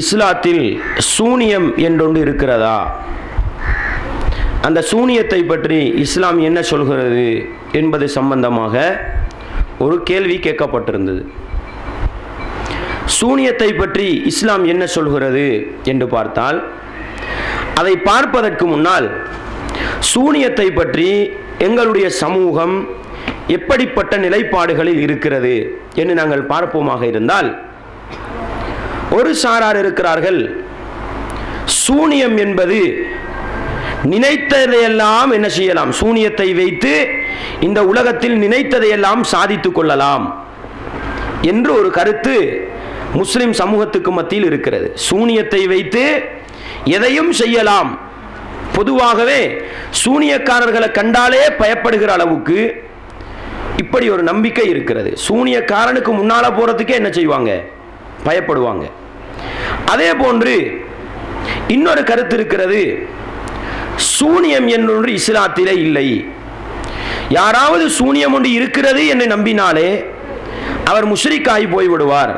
இஸ்லாத்தில் சூனியம் என்றொன்று இருக்கிறதா? அந்த சூனியத்தை பற்றி இஸ்லாம் என்ன சொல்கிறது என்பது சம்பந்தமாக ஒரு கேள்வி கேட்கப்பட்டிருந்தது. சூனியத்தை பற்றி இஸ்லாம் என்ன சொல்கிறது என்று பார்த்தால் அதை பார்ப்பதற்கு முன்னால் சூனியத்தை பற்றி எங்களுடைய சமூகம் எப்படிப்பட்ட நிலைப்பாடுகளில் இருக்கிறது என்று நாங்கள் பார்ப்போமாக இருந்தால் ஒரு சாரார் இருக்கிறார்கள். சூனியம் என்பது நினைத்ததையெல்லாம் என்ன செய்யலாம்? சூனியத்தை வைத்து இந்த உலகத்தில் நினைத்ததையெல்லாம் சாதித்துக் கொள்ளலாம் என்று ஒரு கருத்து முஸ்லிம் சமூகத்துக்கு மத்தியில் இருக்கிறது. சூனியத்தை வைத்து எதையும் செய்யலாம். பொதுவாகவே சூனியக்காரர்களை கண்டாலே பயப்படுகிற அளவுக்கு இப்படி ஒரு நம்பிக்கை இருக்கிறது. சூனியக்காரனுக்கு முன்னால் போகிறதுக்கே என்ன செய்வாங்க? பயப்படுவாங்க. அதே போன்று இன்னொரு கருத்து இருக்கிறது. சூனியம் என்றொன்று இஸ்லாத்திலே இல்லை. யாராவது சூனியம் ஒன்று இருக்கிறது என்று நம்பினாலே அவர் முஷ்ரிக்காகி போய்விடுவார்.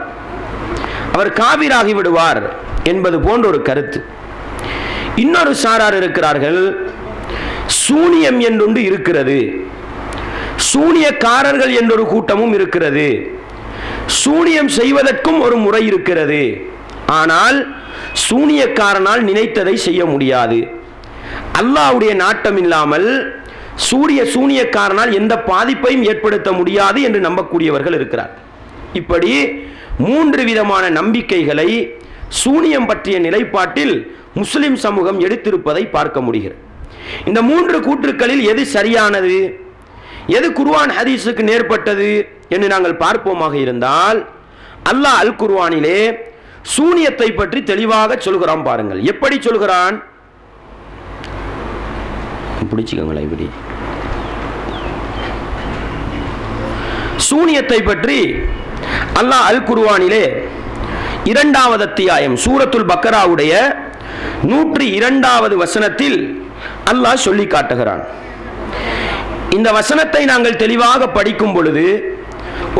அவர் காவிராகி விடுவார் என்பது போன்ற ஒரு கருத்து. இன்னொரு சாரார் இருக்கிறார்கள். சூனியம் என்றொன்று இருக்கிறது. சூனியக்காரர்கள் என்றொரு கூட்டமும் இருக்கிறது. சூனியம் செய்வதற்கும் ஒரு முறை இருக்கிறது. ஆனால் சூனியக்காரனால் நினைத்ததை செய்ய முடியாது. அல்லாவுடைய நாட்டம் இல்லாமல் சூரிய சூனியக்காரனால் எந்த பாதிப்பையும் ஏற்படுத்த முடியாது என்று நம்பக்கூடியவர்கள் இருக்கிறார். இப்படி மூன்று விதமான நம்பிக்கைகளை சூனியம் பற்றிய நிலைப்பாட்டில் முஸ்லிம் சமூகம் எடுத்திருப்பதை பார்க்க முடிகிறது. இந்த மூன்று கூற்றுக்களில் எது சரியானது? எது குர்வான் ஹதீஸுக்கு நேர்பட்டது? என்று நாங்கள் பார்ப்போமாக இருந்தால் அல்லாஹ் அல் குர்வானிலே சூனியத்தை பற்றி தெளிவாக சொல்கிறான் பாருங்கள். எப்படி சொல்கிறான் பிடிச்சிக்கோங்களேன் இப்படி. சூனியத்தை பற்றி அல்லாஹ் அல் குருவானிலே இரண்டாவது அத்தியாயம் சூரத்துல் பக்கராவுடைய நூற்றி இரண்டாவது வசனத்தில் அல்லாஹ் சொல்லி காட்டுகிறான். இந்த வசனத்தை நாங்கள் தெளிவாக படிக்கும் பொழுது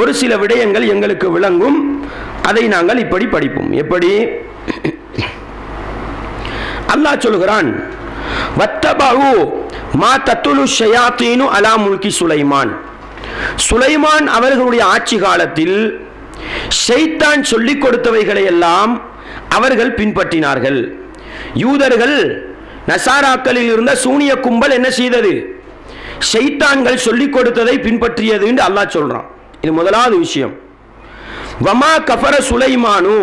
ஒரு சில விடயங்கள் எங்களுக்கு விளங்கும். அதை நாங்கள் இப்படி படிப்போம். எப்படி? அல்லாஹ் சொல்கிறான் வத்தபாகு மா தத்துலு ஷயாத்தீனு அலா முல்கி சுலைமான். சுலைமான் அவர்களுடைய ஆட்சி காலத்தில் ஷைத்தான் சொல்லிக் கொடுத்தவைகளை எல்லாம் அவர்கள் பின்பற்றினார்கள். யூதர்கள் நசாராக்களில் இருந்த சூனிய கும்பல் என்ன செய்தது? ஷைத்தான்கள் சொல்லிக் கொடுத்ததை பின்பற்றியது என்று அல்லாஹ் சொல்றான். இது முதலாவது விஷயம். வமா கஃபர சுலைமானு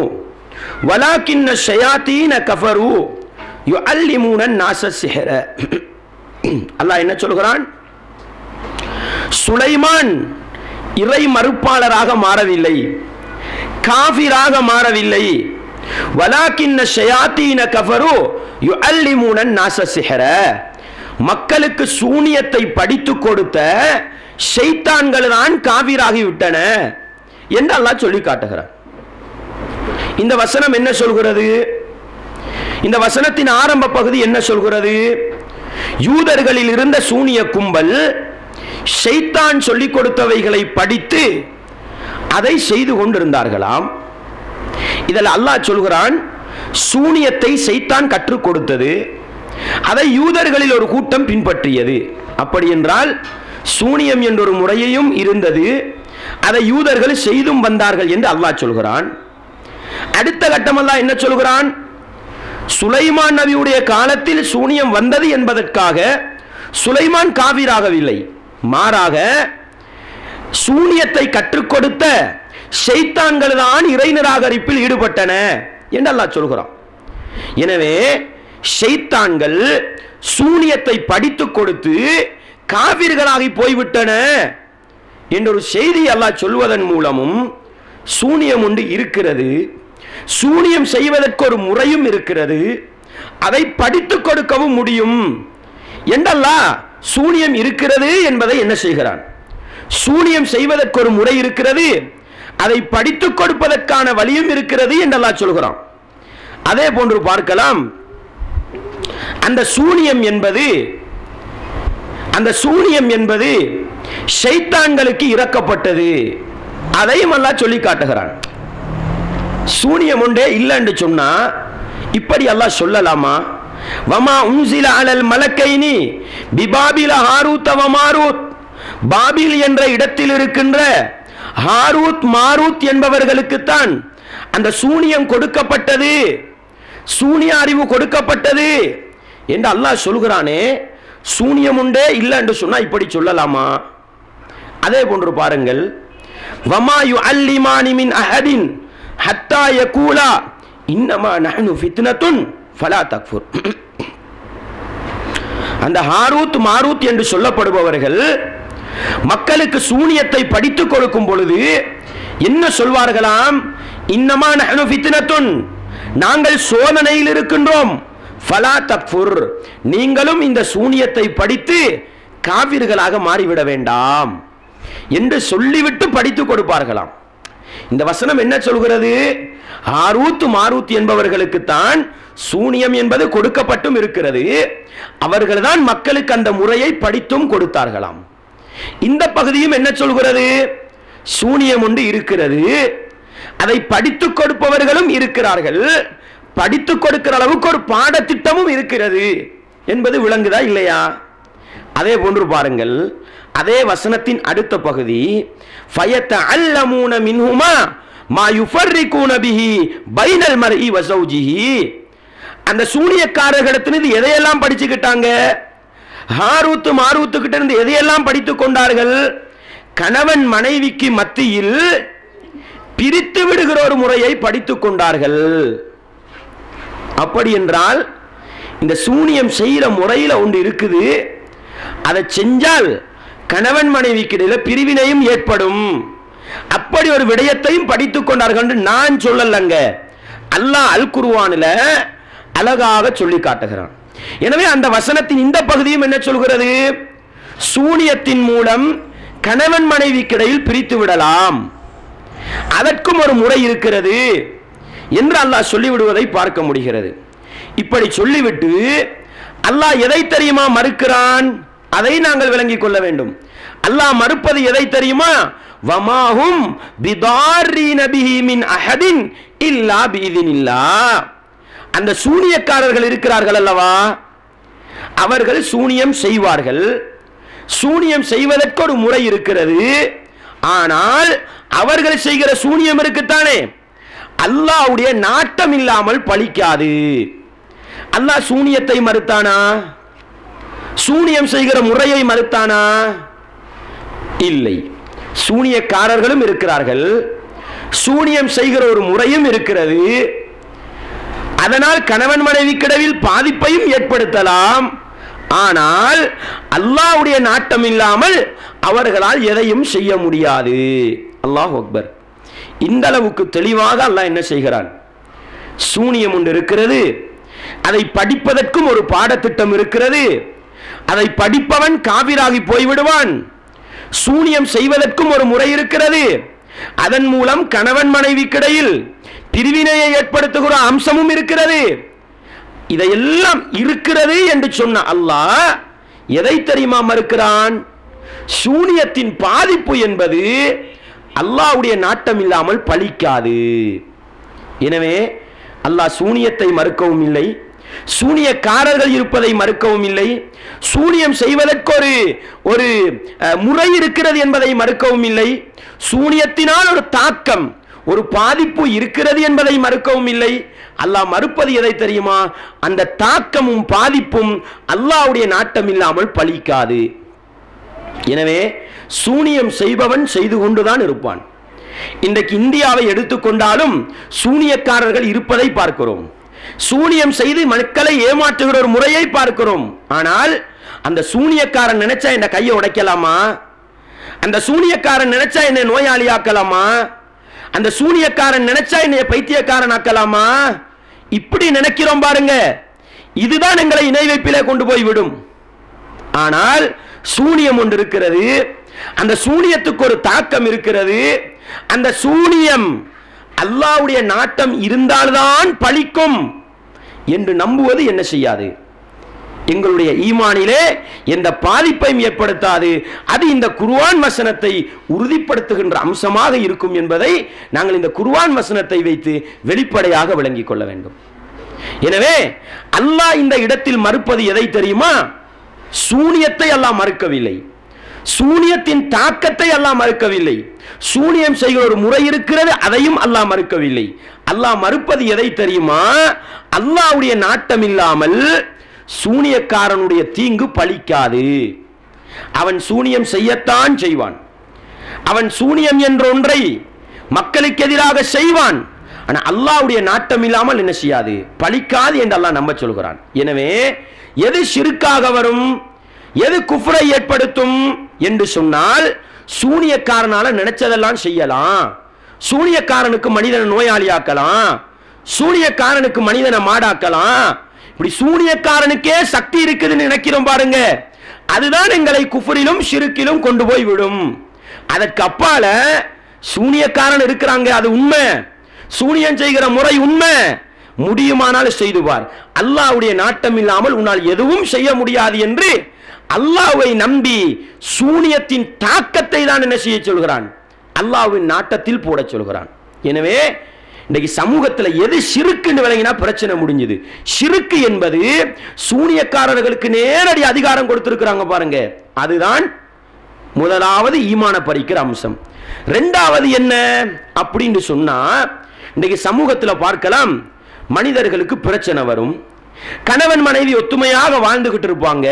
வலாக்கின்ன ஷயாத்தீன கஃபரு யு யுஅல்லிமூன நாச சிஹர. அல்லாஹ் என்ன சொல்கிறான்? சுலைமான் இறை மறுப்பாளராக மாறவில்லை காஃபிராக மாறவில்லை. வலாக்கின்ன ஷயாத்தீன கஃபரு யு யுஅல்லிமூன நாச சிஹர. மக்களுக்கு சூனியத்தை படித்து கொடுத்த ஷைத்தான்கள் தான் காவிராகி விட்டன என்று அல்லாஹ் சொல்லி காட்டுகிறார். இந்த வசனம் என்ன சொல்கிறது? இந்த வசனத்தின் ஆரம்ப பகுதி என்ன சொல்கிறது? யூதர்களில் இருந்த சூனிய கும்பல் ஷைத்தான் சொல்லிக் கொடுத்தவைகளை படித்து அதை செய்து கொண்டிருந்தார்களாம். இதில் அல்லாஹ் சொல்கிறான் சூனியத்தை சைத்தான் கற்றுக் கொடுத்தது அதை யூதர்களில் ஒரு கூட்டம் பின்பற்றியது. அப்படி என்றால் சூனியம் என்றொரு முறையையும் இருந்தது அதை யூதர்கள் செய்தும் வந்தார்கள் என்று அல்லாஹ் சொல்கிறான். அடுத்த கட்டமெல்லாம் என்ன சொல்கிறான்? சுலைமான் நபியுடைய காலத்தில் சூனியம் வந்தது என்பதற்காக சுலைமான் காவிராகவில்லை. மாறாக சூனியத்தை கற்றுக் கொடுத்த செய்தான்கள் தான் இறை நிராகரிப்பில் ஈடுபட்டன என்று அல்லாஹ் சொல்கிறான். எனவே ஷைத்தான்கள் சூனியத்தை படித்து கொடுத்து காவிர்களாகி போய்விட்டன. என்ற ஒரு செய்தி அல்லாஹ் சொல்வதன் மூலமும் சூனியம் ஒன்று இருக்கிறது. சூனியம் செய்வதற்கு ஒரு முறையும் இருக்கிறது. அதை படித்து கொடுக்கவும் முடியும். என்றல்லா சூனியம் இருக்கிறது என்பதை என்ன செய்கிறான்? சூனியம் செய்வதற்கு ஒரு முறை இருக்கிறது. அதை படித்துக் கொடுப்பதற்கான வழியும் இருக்கிறது என்றெல்லாம் சொல்கிறான். அதே போன்று பார்க்கலாம். அந்த சூனியம் என்பது அந்த சூனியம் என்பது ஷைத்தான்களுக்கு இறக்கப்பட்டது அதையும் எல்லாம் சொல்லி காட்டுகிறான். சூனியம் ஒன்றே இல்லைன்னு சொன்னா இப்படி எல்லாம் சொல்லலாமா? வமா உன்சில அலல் மலக்கைனி பிபாபில ஹாரூத் வமாரூத் மாரூத். பாபில் என்ற இடத்தில் இருக்கின்ற ஹாரூத் மாரூத் என்பவர்களுக்குத்தான் அந்த சூனியம் கொடுக்கப்பட்டது. சூனிய அறிவு கொடுக்கப்பட்டது என்று அல்லாஹ் சொல்கிறானே சூனியம் உண்டே இல்லை என்று சொன்னா இப்படி சொல்லலாமா? அதே போன்று பாருங்கள். வமாயு அல்லிமானிமின் அஹதின் ஹத்தா யகூலா இன்னமா நஹனு ஃபித்னத்துன் ஃபலா தக்ஃபுர். அந்த ஹாரூத் மாரூத் என்று சொல்லப்படுபவர்கள் மக்களுக்கு சூனியத்தை படித்துக் கொடுக்கும் பொழுது என்ன சொல்வார்களாம்? இன்னமா நஹனு ஃபித்னத்துன் நாங்கள் சோதனையில் இருக்கின்றோம். ஃபலா தக்ஃபுர் நீங்களும் இந்த சூனியத்தை படித்து காவிர்களாக மாறிவிட வேண்டாம். என்று சொல்லிவிட்டு படித்துக் கொடுப்பார்களாம். இந்த வசனம் என்ன சொல்கிறது? ஆரூத்து மாரூத் என்பவர்களுக்குத்தான் சூனியம் என்பது கொடுக்கப்பட்டும் இருக்கிறது. அவர்கள்தான் மக்களுக்கு அந்த முறையை படித்தும் கொடுத்தார்களாம். இந்த பகுதியும் என்ன சொல்கிறது? சூனியம் ஒன்று இருக்கிறது. அதை படித்துக் கொடுப்பவர்களும் இருக்கிறார்கள். படித்துக் கொடுக்கிற அளவுக்கு ஒரு பாடத்திட்டமும் இருக்கிறது. என்பது விளங்குதா இல்லையா? அதே போன்று பாருங்கள். அதே வசனத்தின் அடுத்த பகுதி ஃபயத்த அல்லமூன மின்ஹுமா மா யுஃபர்ரிகூன பிஹி பைனல் மர்இ வ ஸௌஜிஹி அந்த சூனியக்காரர்களிடத்திலிருந்து எதையெல்லாம் படிச்சுக்கிட்டாங்க? ஹாரூத்து மாரூத்து கிட்ட இருந்து எதையெல்லாம் படித்துக் கொண்டார்கள்? கணவன் மனைவிக்கு மத்தியில் பிரித்து விடுகிற ஒரு முறையை படித்துக் கொண்டார்கள். அப்படி என்றால் இந்த சூனியம் செய்கிற முறையில் ஒன்று இருக்குது. அதை செஞ்சால் கணவன் மனைவிக்கு இடையில பிரிவினையும் ஏற்படும். அப்படி ஒரு விடயத்தையும் படித்துக் கொண்டார்கள் என்று நான் சொல்லலங்க. அல்லாஹ் அல் குருவானில் அழகாக சொல்லி காட்டுகிறான். எனவே அந்த வசனத்தின் இந்த பகுதியும் என்ன சொல்கிறது? சூனியத்தின் மூலம் கணவன் மனைவிக்கு இடையில் பிரித்து விடலாம். அதற்கும் ஒரு முறை இருக்கிறது என்று அல்லாஹ் சொல்லிவிடுவதை பார்க்க முடிகிறது. இப்படி சொல்லிவிட்டு அல்லாஹ் எதை தெரியுமா மறுக்கிறான்? அதை நாங்கள் விளங்கிக் கொள்ள வேண்டும். அல்லாஹ் மறுப்பது எதை தெரியுமா? வமாஹும் பிதாரீன பிஹி அஹதின் இல்லா பீதினில்லா அந்த சூனியக்காரர்கள் இருக்கிறார்கள் அல்லவா? அவர்கள் சூனியம் செய்வார்கள். சூனியம் செய்வதற்கு ஒரு முறை இருக்கிறது. ஆனால் அவர்கள் செய்கிற சூனியம் இருக்குத்தானே? அல்லாஹ்வுடைய நாட்டம் இல்லாமல் பலிக்காது அல்லாஹ் சூனியத்தை மறுத்தானா? சூனியம் செய்கிற முறையை மறுத்தானா? இல்லை. சூனியக்காரர்களும் இருக்கிறார்கள். சூனியம் செய்கிற ஒரு முறையும் இருக்கிறது. அதனால் கணவன் மனைவிக்கிடவில் பாதிப்பையும் ஏற்படுத்தலாம். ஆனால் அல்லாஹ்வுடைய நாட்டம் இல்லாமல் அவர்களால் எதையும் செய்ய முடியாது. அல்லாஹ் அக்பர். இந்த அளவுக்கு தெளிவாக அல்லாஹ் என்ன செய்கிறான்? சூனியம் ஒன்று இருக்கிறது. அதை படிப்பதற்கும் ஒரு பாடத்திட்டம் இருக்கிறது. அதை படிப்பவன் காவிராகி போய்விடுவான். சூனியம் செய்வதற்கும் ஒரு முறை இருக்கிறது. அதன் மூலம் கணவன் மனைவிக்கிடையில் பிரிவினையை ஏற்படுத்துகிற அம்சமும் இருக்கிறது. இதையெல்லாம் இருக்கிறது என்று சொன்ன அல்லாஹ் எதை தெரியுமா மறுக்கிறான்? சூனியத்தின் பாதிப்பு என்பது அல்லாஹ்வுடைய நாட்டம் இல்லாமல் பலிக்காது எனவே அல்லாஹ் சூனியத்தை மறுக்கவும் இல்லை. சூனியக்காரர்கள் இருப்பதை மறுக்கவும் இல்லை. சூனியம் செய்வதற்கு ஒரு ஒரு அஹ், முறை இருக்கிறது என்பதை மறுக்கவும் இல்லை. சூனியத்தினால் ஒரு தாக்கம் ஒரு பாதிப்பு இருக்கிறது என்பதை மறுக்கவும் இல்லை. அல்லாஹ் மறுப்பது எதை தெரியுமா? அந்த தாக்கமும் பாதிப்பும் அல்லாஹ்வுடைய நாட்டம் இல்லாமல் பலிக்காது எனவே சூனியம் செய்பவன் செய்து கொண்டுதான் இருப்பான். இன்றைக்கு இந்தியாவை எடுத்துக்கொண்டாலும் சூனியக்காரர்கள் இருப்பதை பார்க்கிறோம். சூனியம் செய்து மக்களை ஏமாற்றுகிற ஒரு முறையை பார்க்கிறோம். ஆனால் அந்த சூனியக்காரன் நினைச்சா என்ன கையை உடைக்கலாமா? அந்த சூனியக்காரன் நினைச்சா என்னை நோயாளி ஆக்கலாமா அந்த சூனியக்காரன் நினைச்சா என்னை பைத்தியக்காரன் ஆக்கலாமா இப்படி நினைக்கிறோம் பாருங்க. இதுதான் எங்களை இணை வைப்பிலே கொண்டு போய் விடும். ஆனால் சூனியம் ஒன்று இருக்கிறது. அந்த சூனியத்துக்கு ஒரு தாக்கம் இருக்கிறது. அந்த சூனியம் அல்லாஹ்வுடைய நாட்டம் இருந்தால்தான் பழிக்கும் என்று நம்புவது என்ன செய்யாது? எங்களுடைய ஈமானிலே எந்த பாதிப்பையும் ஏற்படுத்தாது. அது இந்த குருவான் வசனத்தை உறுதிப்படுத்துகின்ற அம்சமாக இருக்கும் என்பதை நாங்கள் இந்த குருவான் வசனத்தை வைத்து வெளிப்படையாக விளங்கிக் கொள்ள வேண்டும். எனவே அல்லாஹ் இந்த இடத்தில் மறுப்பது எதை தெரியுமா? சூனியத்தை அல்லாஹ் மறுக்கவில்லை. சூனியத்தின் தாக்கத்தை அல்லாஹ் மறுக்கவில்லை. சூனியம் செய்கிற ஒரு முறை இருக்கிறது அதையும் அல்லாஹ் மறுக்கவில்லை. அல்லாஹ் மறுப்பது எதை தெரியுமா? அல்லாஹ்வுடைய நாட்டம் இல்லாமல் சூனியக்காரனுடைய தீங்கு பலிக்காது அவன் சூனியம் செய்யத்தான் செய்வான். அவன் சூனியம் என்ற ஒன்றை மக்களுக்கு எதிராக செய்வான். ஆனால் அல்லாஹ்வுடைய நாட்டம் இல்லாமல் என்ன செய்யாது? பலிக்காது என்று அல்லாஹ் நம்ப சொல்கிறான். எனவே எது சிறுக்காக வரும்? எது குஃப்ரை ஏற்படுத்தும் என்று சொன்னால் சூனியக்காரனால நினைச்சதெல்லாம் செய்யலாம். சூனியக்காரனுக்கு மனிதனை நோயாளியாக்கலாம். சூனியக்காரனுக்கு மனிதனை மாடாக்கலாம். இப்படி சூனியக்காரனுக்கே சக்தி இருக்குதுன்னு நினைக்கிறோம் பாருங்க. அதுதான் எங்களை குஃபரிலும் சிறுக்கிலும் கொண்டு போய் விடும். அதற்கு அப்பால சூனியக்காரன் இருக்கிறாங்க அது உண்மை. சூனியம் செய்கிற முறை உண்மை. முடியுமானால் செய்துவார் அல்லாவுடைய அல்லாஹ்வுடைய நாட்டம் இல்லாமல் உன்னால் எதுவும் செய்ய முடியாது என்று அல்லாவை நம்பி சூனியத்தின் தாக்கத்தை தான் என்ன செய்ய சொல்கிறான்? அல்லாஹ்வின் நாட்டத்தில் போட சொல்கிறான். எனவே இன்றைக்கு சமூகத்தில் எது சிறுக்குன்னு விளங்கினா பிரச்சனை முடிஞ்சது. சிறுக்கு என்பது சூனியக்காரர்களுக்கு நேரடி அதிகாரம் கொடுத்திருக்கிறாங்க பாருங்க. அதுதான் முதலாவது ஈமான பறிக்கிற அம்சம். ரெண்டாவது என்ன அப்படின்னு சொன்னா இன்றைக்கு சமூகத்தில் பார்க்கலாம் மனிதர்களுக்கு பிரச்சனை வரும். கணவன் மனைவி ஒத்துமையாக வாழ்ந்துகிட்டு இருப்பாங்க.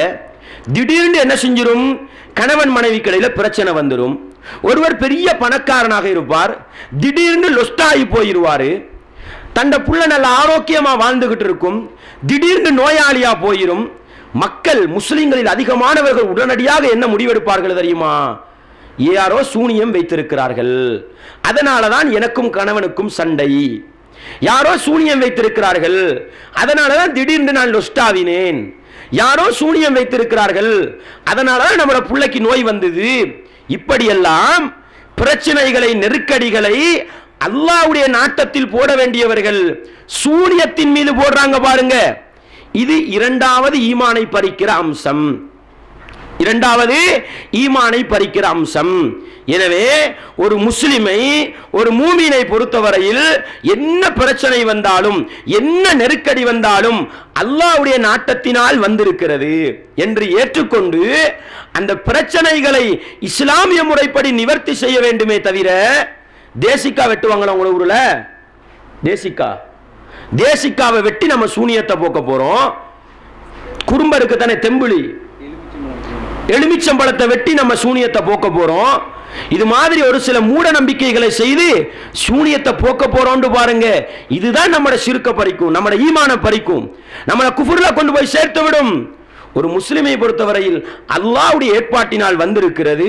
திடீர்னு என்ன செஞ்சிடும் கணவன் மனைவி கடையில் பிரச்சனை வந்துடும் ஒருவர் பெரிய பணக்காரனாக இருப்பார். திடீர்னு லொஸ்டாகி போயிருவாரு. தண்ட புள்ள நல்ல ஆரோக்கியமாக வாழ்ந்துகிட்டு இருக்கும். திடீர்னு நோயாளியா போயிரும். மக்கள் முஸ்லீம்களில் அதிகமானவர்கள் உடனடியாக என்ன முடிவெடுப்பார்கள் தெரியுமா? யாரோ சூனியம் வைத்திருக்கிறார்கள். அதனால தான் எனக்கும் கணவனுக்கும் சண்டை. யாரோ சூனியம் வைத்திருக்கிறார்கள். அதனாலதான் திடீர்னு நான் லொஸ்டாவினேன் யாரோ சூனியம் வைத்திருக்கிறார்கள். அதனாலதான் நம்மளோட பிள்ளைக்கு நோய் வந்தது. இப்படியெல்லாம் பிரச்சனைகளை நெருக்கடிகளை அல்லாவுடைய நாட்டத்தில் போட வேண்டியவர்கள் சூனியத்தின் மீது போடுறாங்க பாருங்க. இது இரண்டாவது ஈமானை பறிக்கிற அம்சம். இரண்டாவது ஈமானை பறிக்கிற அம்சம். எனவே ஒரு முஸ்லிமை ஒரு மூமினை பொறுத்தவரையில் என்ன பிரச்சனை வந்தாலும் என்ன நெருக்கடி வந்தாலும் அல்லாஹ்வுடைய நாட்டத்தினால் வந்திருக்கிறது என்று ஏற்றுக்கொண்டு அந்த பிரச்சனைகளை இஸ்லாமிய முறைப்படி நிவர்த்தி செய்ய வேண்டுமே தவிர தேசிக்கா வெட்டுவாங்களா உங்கள ஊரில்? தேசிக்கா? தேசிக்காவை வெட்டி நம்ம சூனியத்தை போக்க போறோம். குறும்பருக்கு தானே தெம்புளி எலுமிச்சம்பழத்தை வெட்டி நம்ம சூனியத்தை போக்க போறோம். இது மாதிரி ஒரு சில மூட நம்பிக்கைகளை செய்து சூனியத்தை போக்க போறோம்னு பாருங்க. இதுதான் நம்மட சிறுக்க பறிக்கும் நம்மட ஈமான பறிக்கும். நம்மளை குஃபுர்ல கொண்டு போய் சேர்த்து விடும். ஒரு முஸ்லிமை பொறுத்தவரையில் அல்லாவுடைய ஏற்பாட்டினால் வந்திருக்கிறது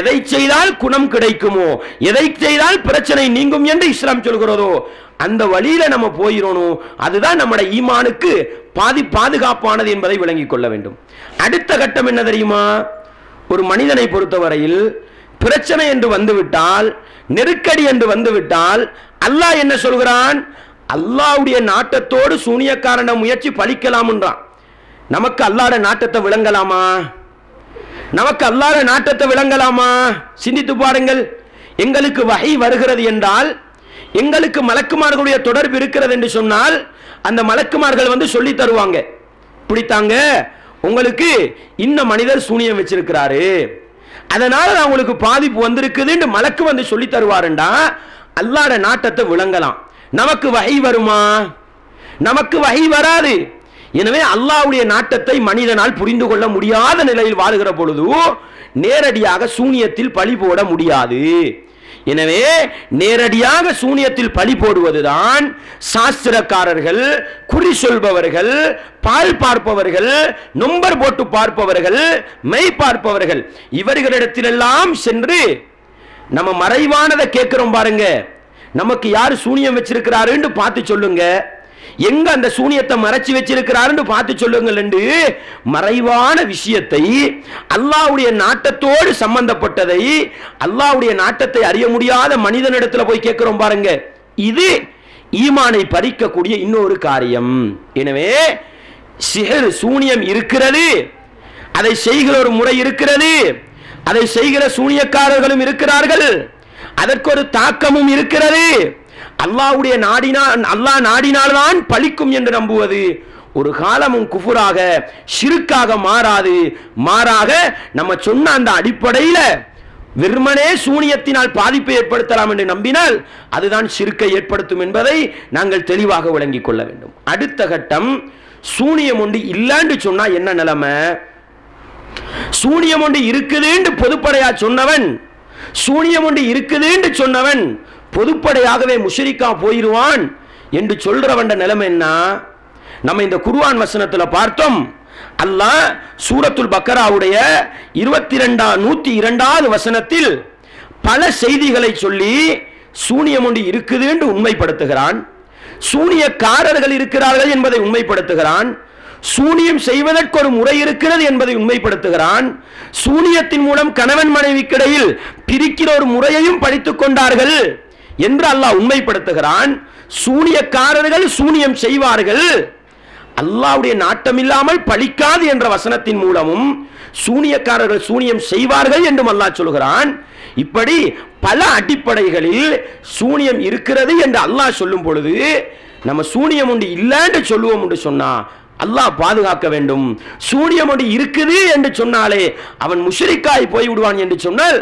எதை செய்தால் குணம் கிடைக்குமோ எதை செய்தால் பிரச்சனை நீங்கும் என்று இஸ்லாம் சொல்கிறதோ அந்த வழியில நம்ம போயிடணும் அதுதான் நம்மட ஈமானுக்கு பாதி பாதுகாப்பானது என்பதை விளங்கிக் கொள்ள வேண்டும். அடுத்த கட்டம் என்ன தெரியுமா? ஒரு மனிதனை பொறுத்தவரையில் பிரச்சனை என்று வந்துவிட்டால் நெருக்கடி என்று வந்துவிட்டால் அல்லாஹ் என்ன சொல்கிறான்? அல்லாஹ்வுடைய நாட்டத்தோடு சூனியக்காரன முயற்சி பலிக்கலாம்ன்றான் நமக்கு அல்லாட நாட்டத்தை விளங்கலாமா? நமக்கு அல்லாத நாட்டத்தை விளங்கலாமா? சிந்தித்து பாருங்கள். எங்களுக்கு வகை வருகிறது என்றால் எங்களுக்கு மலக்குமார்களுடைய தொடர்பு இருக்கிறது என்று சொன்னால் அந்த மலக்குமார்கள் வந்து சொல்லி தருவாங்க. பிடித்தாங்க உங்களுக்கு இந்த மனிதர் சூனியம் வச்சிருக்கிறாரு. அதனால நான் உங்களுக்கு பாதிப்பு வந்திருக்குதுன்னு மலக்கு வந்து சொல்லி தருவாருண்டா. அல்லாட நாட்டத்தை விளங்கலாம். நமக்கு வகை வருமா? நமக்கு வகை வராது. எனவே அல்லாஹ்வுடைய நாட்டத்தை மனிதனால் புரிந்து கொள்ள முடியாத நிலையில் வாழுகிற பொழுது நேரடியாக சூனியத்தில் பழி போட முடியாது. எனவே நேரடியாக சூனியத்தில் பழி போடுவதுதான் சாஸ்திரக்காரர்கள் குறி சொல்பவர்கள் பால் பார்ப்பவர்கள் நொம்பர் போட்டு பார்ப்பவர்கள் மெய் பார்ப்பவர்கள். இவர்களிடத்திலெல்லாம் சென்று நம்ம மறைவானதை கேட்கிறோம் பாருங்க. நமக்கு யார் சூனியம் வச்சிருக்கிறாருன்னு பார்த்து சொல்லுங்க. எங்க அந்த சூனியத்தை மறைச்சு வச்சிருக்கிறாருன்னு பார்த்து சொல்லுங்கள் என்று மறைவான விஷயத்தை அல்லாவுடைய நாட்டத்தோடு சம்பந்தப்பட்டதை அல்லாவுடைய நாட்டத்தை அறிய முடியாத மனிதனிடத்துல போய் கேட்கிறோம் பாருங்க. இது ஈமானை பறிக்கக்கூடிய இன்னொரு காரியம். எனவே சிகர் சூனியம் இருக்கிறது. அதை செய்கிற ஒரு முறை இருக்கிறது. அதை செய்கிற சூனியக்காரர்களும் இருக்கிறார்கள். அதற்கு ஒரு தாக்கமும் இருக்கிறது. அல்லாஹ்வுடைய நாடினால் அல்லாஹ் நாடினால்தான் பலிக்கும் என்று நம்புவது. ஒரு காலமும் குஃபுராக ஷிருக்காக மாறாது. மாறாக நம்ம சொன்ன அந்த அடிப்படையில வெறுமனே சூனியத்தினால் பாதிப்பை ஏற்படுத்தலாம் என்று நம்பினால் அதுதான் சிறுக்கை ஏற்படுத்தும் என்பதை நாங்கள் தெளிவாக விளங்கிக் கொள்ள வேண்டும். அடுத்த கட்டம் சூனியம் ஒன்று இல்லைன்னு சொன்னா என்ன நிலைமை? சூனியம் ஒன்று இருக்குதுன்னு பொதுப்படையா சொன்னவன் சூனியம் ஒன்று இருக்குதுன்னு சொன்னவன் பொதுப்படையாகவே முஷரிக்கா போயிருவான் என்று சொல்றவன் நிலைமை என்ன? நம்ம இந்த குர்வான் வசனத்தில் பார்த்தோம். அல்லாஹ் சூரத்துல் பக்கராவுடைய இருபத்தி ரெண்டாம் நூத்தி இரண்டாவது வசனத்தில் பல செய்திகளை சொல்லி சூனியம் ஒன்று இருக்குது என்று உண்மைப்படுத்துகிறான். சூனியக்காரர்கள் இருக்கிறார்கள் என்பதை உண்மைப்படுத்துகிறான். சூனியம் செய்வதற்கு ஒரு முறை இருக்கிறது என்பதை உண்மைப்படுத்துகிறான். சூனியத்தின் மூலம் கணவன் மனைவிக்கிடையில் பிரிக்கிற ஒரு முறையையும் படித்துக் கொண்டார்கள். என்று அல்லாஹ் உண்மைப்படுத்துகிறான். சூனியக்காரர்கள் சூனியம் செய்வார்கள். அல்லாவுடைய நாட்டம் இல்லாமல் பழிக்காது என்ற வசனத்தின் மூலமும் சூனியக்காரர்கள் சூனியம் செய்வார்கள் என்றும் அல்லாஹ் சொல்கிறான். இப்படி பல அடிப்படைகளில் சூனியம் இருக்கிறது என்று அல்லாஹ் சொல்லும் பொழுது நம்ம சூனியம் உண்டு இல்லைன்னு சொல்லுவோம் என்று சொன்னா அல்லாஹ் பாதுகாக்க வேண்டும். சூனியம் ஒன்று இருக்குது என்று சொன்னாலே அவன் முஷரிக்காய் போய் விடுவான் என்று சொன்னால்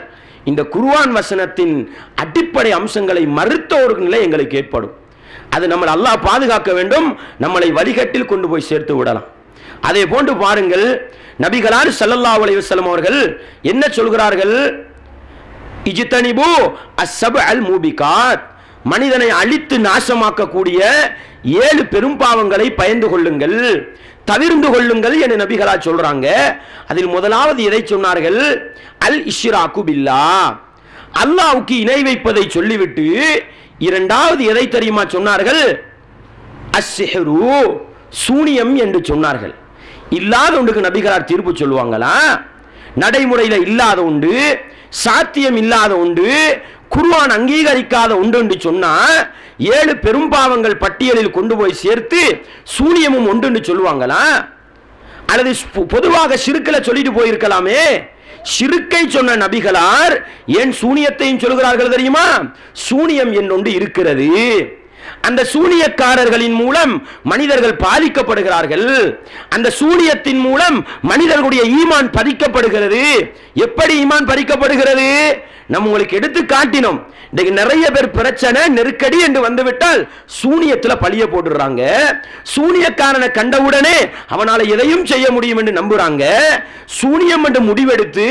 இந்த குருவான் வசனத்தின் அடிப்படை அம்சங்களை மறுத்த ஒரு நிலை எங்களுக்கு ஏற்படும். அது நம்மளை அல்லாஹ் பாதுகாக்க வேண்டும் நம்மளை வழிகட்டில் கொண்டு போய் சேர்த்து விடலாம். அதே போன்று பாருங்கள் நபிகளார் சல்லல்லா அலைவசலம் அவர்கள் என்ன சொல்கிறார்கள்? இஜித்தனிபு அஸ்ஸப அல் மூபிகாத். மனிதனை அழித்து நாசமாக்கக்கூடிய ஏழு பெரும் பாவங்களை பயந்து கொள்ளுங்கள். தவிர்ந்து கொள்ளுங்கள் என நபிகளா சொல்றாங்க. அதில் முதலாவது எதை சொன்னார்கள்? அல் இஷ்ராக்கு பில்லா. அல்லாவுக்கு இணை வைப்பதை சொல்லிவிட்டு இரண்டாவது எதை தெரியுமா சொன்னார்கள்? அஸ்ஸிஹ்ரு சூனியம் என்று சொன்னார்கள். இல்லாத ஒன்றுக்கு நபிகளார் தீர்ப்பு சொல்லுவாங்களா? நடைமுறையில் இல்லாத உண்டு சாத்தியம் இல்லாத உண்டு குர்ஆன் அங்கீகரிக்காத உண்டு என்று சொன்னா ஏழு பெரும்பாவங்கள் பட்டியலில் கொண்டு போய் சேர்த்து சூனியமும் உண்டு என்று சொல்லுவாங்களா? அல்லது பொ- பொதுவாக சிறுக்களை சொல்லிட்டு போயிருக்கலாமே. சிறுக்கை சொன்ன நபிகளார் ஏன் சூனியத்தையும் சொல்கிறார்கள் தெரியுமா? சூனியம் என்னொன்று இருக்கிறது. அந்த சூனியக்காரர்களின் மூலம் மனிதர்கள் பாதிக்கப்படுகிறார்கள். அந்த சூனியத்தின் மூலம் மனிதர்களுடைய ஈமான் பறிக்கப்படுகிறது. எப்படி ஈமான் பறிக்கப்படுகிறது? நம்ம உங்களுக்கு எடுத்து காட்டினோம். இன்றைக்கு நிறைய பேர் பிரச்சனை நெருக்கடி என்று வந்துவிட்டால் சூனியத்தில் பழிய போட்டுடுறாங்க. சூனியக்காரனை கண்டவுடனே அவனால் எதையும் செய்ய முடியும் என்று நம்புறாங்க. சூனியம் என்று முடிவெடுத்து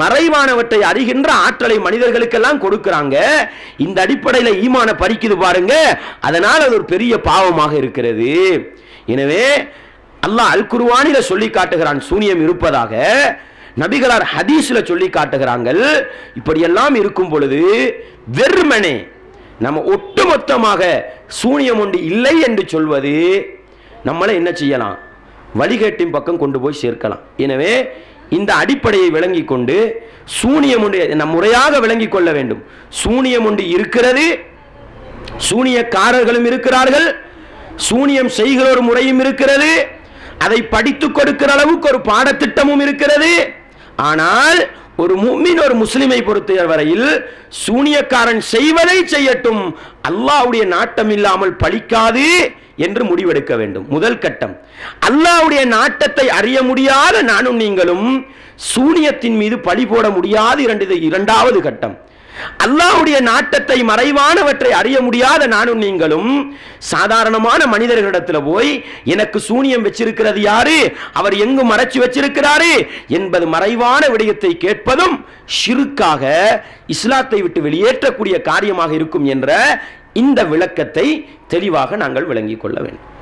மறைவானவற்றை அறிகின்ற ஆற்றலை மனிதர்களுக்கெல்லாம் கொடுக்கிறாங்க. இந்த அடிப்படையில் ஈமான பறிக்குது பாருங்க. அதனால் அது ஒரு பெரிய பாவமாக இருக்கிறது. எனவே அல்லாஹ் அல் குருவானில சொல்லி காட்டுகிறான் சூனியம் இருப்பதாக. நபிகளார் ஹதீஸ்ல சொல்லி காட்டுகிறாங்கள். இப்படியெல்லாம் இருக்கும் பொழுது வெறுமனே நம்ம ஒட்டுமொத்தமாக சூனியம் ஒன்று இல்லை என்று சொல்வது நம்மளை என்ன செய்யலாம்? வழிகேட்டின் பக்கம் கொண்டு போய் சேர்க்கலாம். எனவே இந்த அடிப்படையை விளங்கி கொண்டு சூனியம் ஒன்று நம் முறையாக விளங்கி கொள்ள வேண்டும். சூனியம் ஒன்று இருக்கிறது சூனியக்காரர்களும் இருக்கிறார்கள் சூனியம் செய்கிற ஒரு முறையும் இருக்கிறது அதை படித்துக் கொடுக்கிற அளவுக்கு ஒரு பாடத்திட்டமும் இருக்கிறது. ஆனால் ஒரு மும்மின் ஒரு முஸ்லிமை பொறுத்த வரையில் சூனியக்காரன் செய்வதை செய்யட்டும் அல்லாஹ்வுடைய நாட்டம் இல்லாமல் பழிக்காது. என்று முடிவெடுக்க வேண்டும். முதல் கட்டம். அல்லாஹ்வுடைய நாட்டத்தை அறிய முடியாத நானும் நீங்களும் சூனியத்தின் மீது பழி போட முடியாது இரண்டு இரண்டாவது கட்டம். அல்லாஹ்வுடைய நாட்டத்தை மறைவானவற்றை அறிய முடியாத நானும் நீங்களும் சாதாரணமான மனிதர்களிடத்துல போய் எனக்கு சூனியம் வச்சிருக்கிறது யாரு? அவர் எங்கு மறைச்சு வச்சிருக்கிறாரு? என்பது மறைவான விடயத்தை கேட்பதும் ஷிருக்காக இஸ்லாத்தை விட்டு வெளியேற்றக்கூடிய காரியமாக இருக்கும் என்ற இந்த விளக்கத்தை தெளிவாக நாங்கள் விளங்கிக் கொள்ள வேண்டும்.